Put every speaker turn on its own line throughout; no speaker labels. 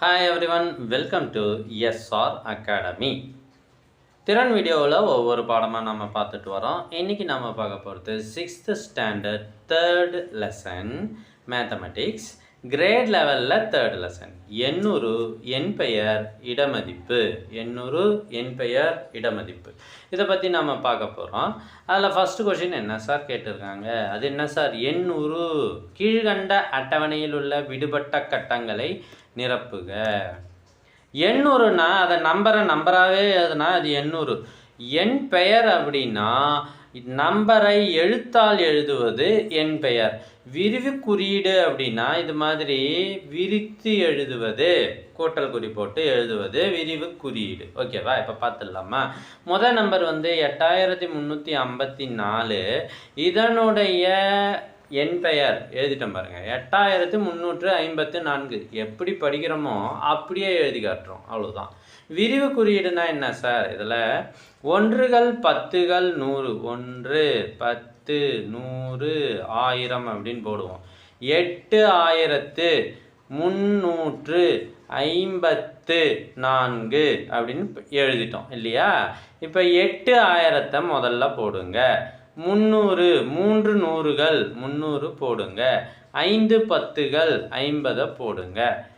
Hi everyone welcome to SR academy திறன் வீடியோவில் ஒவ்வொரு பாடமாக நம்ம பார்த்துட்டு வரோம். இன்றைக்கி நம்ம பார்க்க போகிறது sixth standard third lesson mathematics grade லெவலில் தேர்ட் லெசன் எண்ணூறு என் பெயர் இடமதிப்பு. எண்ணூறு என் பெயர் இடமதிப்பு. இதை பற்றி நம்ம பார்க்க போகிறோம் அதில் ஃபஸ்ட்டு கொஷின் என்ன சார் கேட்டிருக்காங்க? அது என்ன சார் எண்ணூறு கீழ்கண்ட அட்டவணையில் உள்ள விடுபட்ட கட்டங்களை நிரப்புக. எண்ணூறுனா அதை நம்பரை நம்பராகவே அதுனா அது எண்ணூறு. என் பெயர் அப்படின்னா நம்பரை எழுத்தால் எழுதுவது என் பெயர். விரிவு குறியீடு அப்படின்னா இது மாதிரி விரித்து எழுதுவது கூட்டல் குறி போட்டு எழுதுவது விரிவு குறியீடு. ஓகேவா இப்போ பார்த்துடலாமா முதல் நம்பர் வந்து எட்டாயிரத்தி முந்நூற்றி ஐம்பத்தி நாலு. இதனுடைய என் பெயர். எழுதிட்டோம் பாருங்க. எட்டாயிரத்து முந்நூற்று ஐம்பத்து நான்கு. எப்படி படிக்கிறோமோ அப்படியே எழுதி காட்டுறோம். அவ்வளோதான் விரிவு குறியீடுனா என்ன சார்? இதில் ஒன்றுகள் பத்துகள் நூறு. ஒன்று பத்து நூறு ஆயிரம் அப்படின்னு போடுவோம். எட்டு ஆயிரத்து முன்னூற்று ஐம்பத்து நான்கு அப்படின்னு எழுதிட்டோம் இல்லையா? இப்போ எட்டு ஆயிரத்தை முதல்ல போடுங்க. முந்நூறு மூன்று நூறுகள் முந்நூறு போடுங்க. ஐந்து பத்துகள் ஐம்பதை போடுங்க.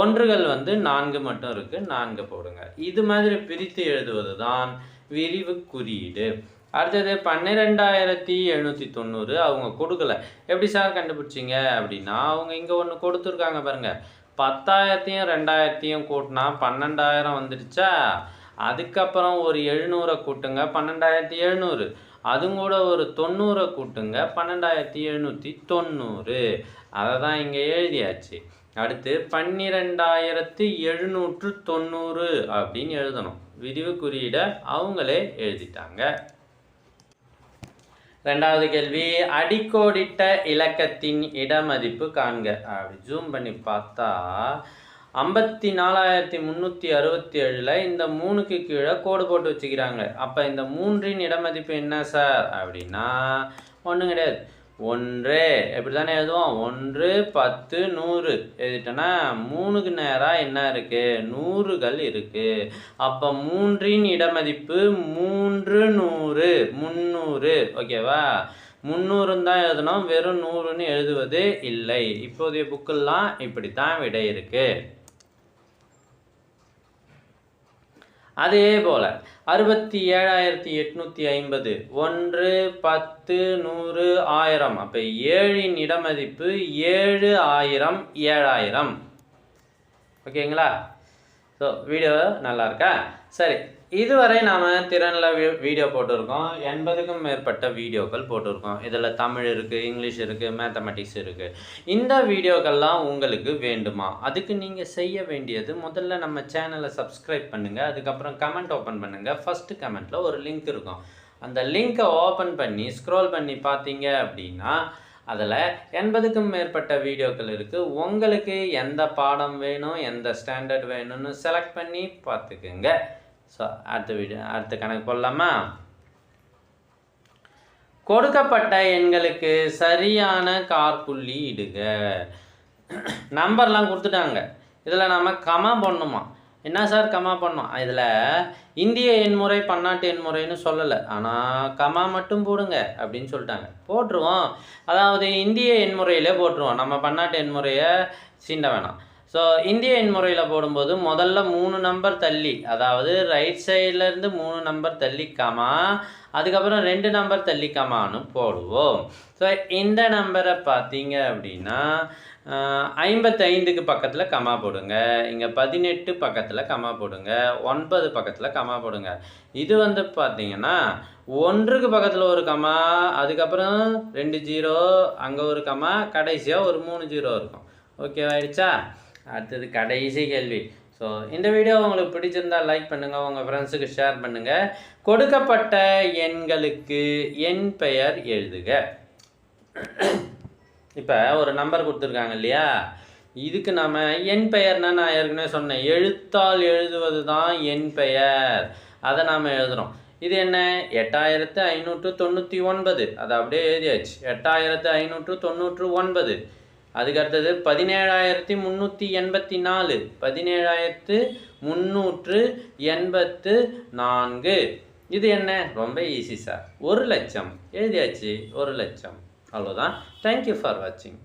ஒன்றுகள் வந்து நான்கு மட்டும் இருக்குது நான்கு போடுங்க. இது மாதிரி பிரித்து எழுதுவது தான் விரிவு குறியீடு. அடுத்தது பன்னிரெண்டாயிரத்தி எழுநூற்றி தொண்ணூறு அவங்க கொடுக்கல. எப்படி சார் கண்டுபிடிச்சிங்க அப்படின்னா அவங்க இங்கே ஒன்று கொடுத்துருக்காங்க பாருங்க. பத்தாயிரத்தையும் ரெண்டாயிரத்தையும் கூட்டினா பன்னெண்டாயிரம் வந்துடுச்சா அதுக்கப்புறம் ஒரு எழுநூறை கூட்டுங்க பன்னெண்டாயிரத்தி எழுநூறு. அதுவும் கூட ஒரு தொண்ணூறை கூட்டுங்க பன்னெண்டாயிரத்தி எழுநூற்றி தொண்ணூறு. அதை தான் இங்கே எழுதியாச்சு. அடுத்து பன்னிரெண்டாயிரத்து எழுநூற்று தொண்ணூறு அப்படின்னு எழுதணும். விரிவு குறியீடை அவங்களே எழுதிட்டாங்க. ரெண்டாவது கேள்வி அடிக்கோடிட்ட இலக்கத்தின் இடமதிப்பு காண்க. அப்படி ஜூம் பண்ணி பார்த்தா ஐம்பத்தி நாலாயிரத்தி முந்நூற்றி அறுபத்தி ஏழில் இந்த மூணுக்கு கீழே கோடு போட்டு வச்சுக்கிறாங்க. அப்போ இந்த மூன்றின் இடமதிப்பு என்ன சார்? அப்படின்னா ஒன்றும் கிடையாது. ஒன்று. எப்படி தானே எழுதுவோம்? ஒன்று பத்து நூறு. எழுதிட்டோன்னா மூணுக்கு நேராக என்ன இருக்குது நூறுகள் இருக்குது அப்போ மூன்றின் இடமதிப்பு மூன்று நூறு. முந்நூறு ஓகேவா? முந்நூறுன்னு தான் எழுதணும். வெறும் நூறுன்னு எழுதுவது இல்லை. இப்போதைய புக்கெல்லாம் இப்படி தான் விடை இருக்குது அதே போல் அறுபத்தி ஏழாயிரத்தி எட்நூற்றி ஐம்பது. ஒன்று பத்து நூறு ஆயிரம். அப்போ ஏழின் இடமதிப்பு ஏழு ஆயிரம் ஏழாயிரம். ஓகேங்களா? ஸோ வீடியோ நல்லா இருக்கா? சரி. இதுவரை நாம் திறனில் வீடியோ போட்டிருக்கோம். எண்பதுக்கும் மேற்பட்ட வீடியோக்கள் போட்டிருக்கோம். இதில் தமிழ் இருக்குது இங்கிலீஷ் இருக்குது மேத்தமெட்டிக்ஸ் இருக்குது இந்த வீடியோக்கள்லாம் உங்களுக்கு வேண்டுமா? அதுக்கு நீங்கள் செய்ய வேண்டியது முதல்ல நம்ம சேனலை சப்ஸ்கிரைப் பண்ணுங்கள் அதுக்கப்புறம் கமெண்ட் ஓப்பன் பண்ணுங்கள் ஃபஸ்ட்டு கமெண்ட்டில் ஒரு லிங்க் இருக்கும். அந்த லிங்க்கை ஓப்பன் பண்ணி ஸ்க்ரோல் பண்ணி பார்த்தீங்க அப்படின்னா அதில் எண்பதுக்கும் மேற்பட்ட வீடியோக்கள் இருக்குது உங்களுக்கு எந்த பாடம் வேணும் எந்த ஸ்டாண்டர்ட் வேணும்னு செலக்ட் பண்ணி பார்த்துக்குங்க. ஸோ அடுத்த வீடியோ அடுத்த கணக்கு போடலாமா? கொடுக்கப்பட்ட எண்களுக்கு சரியான கார்புள்ளி இடுக. நம்பர்லாம் கொடுத்துட்டாங்க. இதில் நம்ம கமா பண்ணணுமா என்ன சார் கமா பண்ணோம் இதில் இந்திய எண்முறை பன்னாட்டு எண்முறைன்னு சொல்லலை. ஆனால் கமா மட்டும் போடுங்க அப்படின்னு சொல்லிட்டாங்க. போட்டுருவோம். அதாவது இந்திய எண்முறையிலே போட்டுருவோம். நம்ம பன்னாட்டு எண்முறையை சீண்ட வேணாம். ஸோ இந்திய எண்முறையில் போடும்போது முதல்ல மூணு நம்பர் தள்ளி அதாவது ரைட் சைட்லேருந்து மூணு நம்பர் தள்ளி கமா அதுக்கப்புறம் ரெண்டு நம்பர் தள்ளிக்காமான்னு போடுவோம். ஸோ இந்த நம்பரை பார்த்தீங்க அப்படின்னா ஐம்பத்தைந்துக்கு பக்கத்தில் கமா போடுங்க. இங்கே பதினெட்டு பக்கத்தில் கமா போடுங்க. ஒன்பது பக்கத்தில் கமா போடுங்க. இது வந்து பார்த்தீங்கன்னா ஒன்றுக்கு பக்கத்தில் ஒரு கமா அதுக்கப்புறம் ரெண்டு ஜீரோ அங்கே ஒரு கமா கடைசியாக ஒரு மூணு ஜீரோ இருக்கும். ஓகே ஆயிடுச்சா அடுத்தது கடைசி கேள்வி. ஸோ இந்த வீடியோ உங்களுக்கு பிடிச்சிருந்தால் லைக் பண்ணுங்கள் உங்கள் ஃப்ரெண்ட்ஸுக்கு ஷேர் பண்ணுங்கள் கொடுக்கப்பட்ட எண்களுக்கு என் பெயர் எழுதுக. இப்போ ஒரு நம்பர் கொடுத்துருக்காங்க இல்லையா? இதுக்கு நம்ம என் பெயர்னா நான் ஏற்கனவே சொன்னேன். எழுத்தால் எழுதுவது தான் என் பெயர். அதை நாம் எழுதுகிறோம் இது என்ன? எட்டாயிரத்து ஐநூற்று தொண்ணூற்றி ஒன்பது. அதை அப்படியே எழுதியாச்சு. எட்டாயிரத்து ஐநூற்று தொண்ணூற்று ஒன்பது. அதுக்கு அடுத்தது பதினேழாயிரத்தி முந்நூற்றி எண்பத்தி நாலு. பதினேழாயிரத்து முந்நூற்று எண்பத்து நான்கு. இது என்ன? ரொம்ப ஈஸி சார் ஒரு லட்சம். எழுதியாச்சு? ஒரு லட்சம். அவ்வளோதான் தேங்க்யூ ஃபார் வாட்சிங்